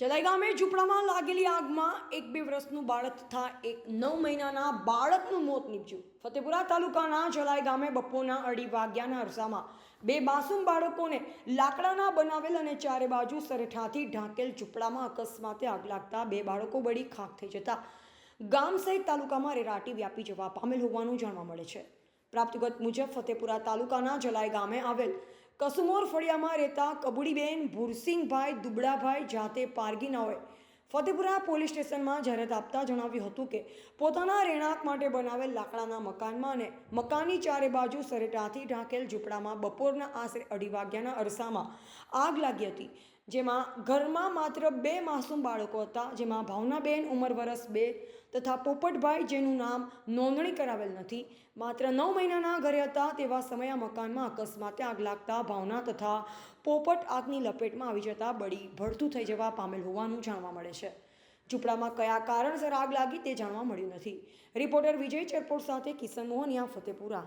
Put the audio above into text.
જલાઈ ગામે ઝૂંપડામાં લાગેલી આગમાં એક બે વર્ષનું બાળક તથા એક નવ મહિનાના બાળકનું મોત નીપજ્યું. ફતેપુરા તાલુકાના જલાઈ ગામે બપોરના અઢી વાગ્યાના અરસામાં બે માસૂમ બાળકોને લાકડાના બનાવેલ અને ચારે બાજુ સરેઠાથી ઢાંકેલ ઝૂંપડામાં અકસ્માતે આગ લાગતા બે બાળકો બળી ખાખ થઈ જતા ગામ સહિત તાલુકામાં રેરાટી વ્યાપી જવા પામેલ હોવાનું જાણવા મળે છે. પ્રાપ્તગત મુજબ ફતેપુરા તાલુકાના જલાઈ ગામે આવેલ કસુમોર ફળિયામાં રહેતા કબુડીબેન ભુરસિંગભાઈ દુબડાભાઈ જાતે પારગીનાઓએ ફતેપુરા પોલીસ સ્ટેશનમાં જાહેરાત આપતા જણાવ્યું હતું કે પોતાના રહેણાંક માટે બનાવેલ લાકડાના મકાનમાં અને મકાનની ચારે બાજુ સરેટાથી ઢાંકેલ ઝૂંપડામાં બપોરના આશરે અઢી વાગ્યાના અરસામાં આગ લાગી હતી. જેમાં ઘરમાં માત્ર બે માસૂમ બાળકો હતા, જેમાં ભાવનાબેન ઉંમર વરસ બે તથા પોપટભાઈ, જેનું નામ નોંધણી કરાવેલ નથી. માત્ર નવ મહિનાના ઘરે હતા તેવા સમયે આ મકાનમાં અકસ્માતે આગ લાગતા ભાવના તથા પોપટ આગની લપેટમાં આવી જતા બળી ભડથું થઈ જવા પામેલ હોવાનું જાણવા મળે છે. ઝૂંપડામાં કયા કારણસર આગ લાગી તે જાણવા મળ્યું નથી. રિપોર્ટર વિજય ચરપોટ સાથે કિશન મોહનિયા, ફતેપુરા.